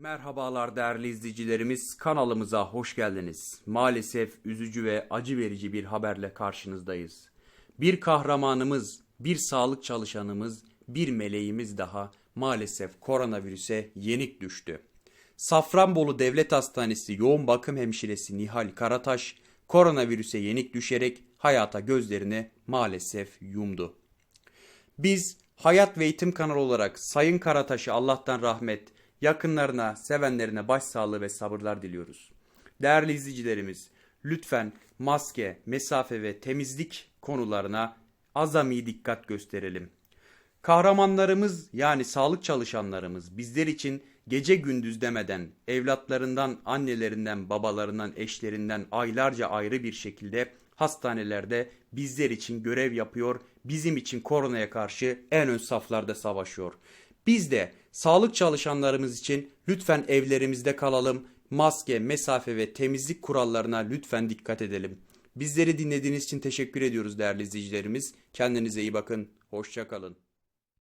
Merhabalar değerli izleyicilerimiz kanalımıza hoş geldiniz. Maalesef üzücü ve acı verici bir haberle karşınızdayız. Bir kahramanımız, bir sağlık çalışanımız, bir meleğimiz daha maalesef koronavirüse yenik düştü. Safranbolu Devlet Hastanesi yoğun bakım hemşiresi Nihal Karataş koronavirüse yenik düşerek hayata gözlerini maalesef yumdu. Biz Hayat ve Eğitim kanalı olarak Sayın Karataş'a Allah'tan rahmet, yakınlarına, sevenlerine başsağlığı ve sabırlar diliyoruz. Değerli izleyicilerimiz, lütfen maske, mesafe ve temizlik konularına azami dikkat gösterelim. Kahramanlarımız yani sağlık çalışanlarımız bizler için gece gündüz demeden evlatlarından, annelerinden, babalarından, eşlerinden aylarca ayrı bir şekilde hastanelerde bizler için görev yapıyor, bizim için koronaya karşı en ön saflarda savaşıyor. Biz de sağlık çalışanlarımız için lütfen evlerimizde kalalım, maske, mesafe ve temizlik kurallarına lütfen dikkat edelim. Bizleri dinlediğiniz için teşekkür ediyoruz değerli izleyicilerimiz. Kendinize iyi bakın, hoşçakalın.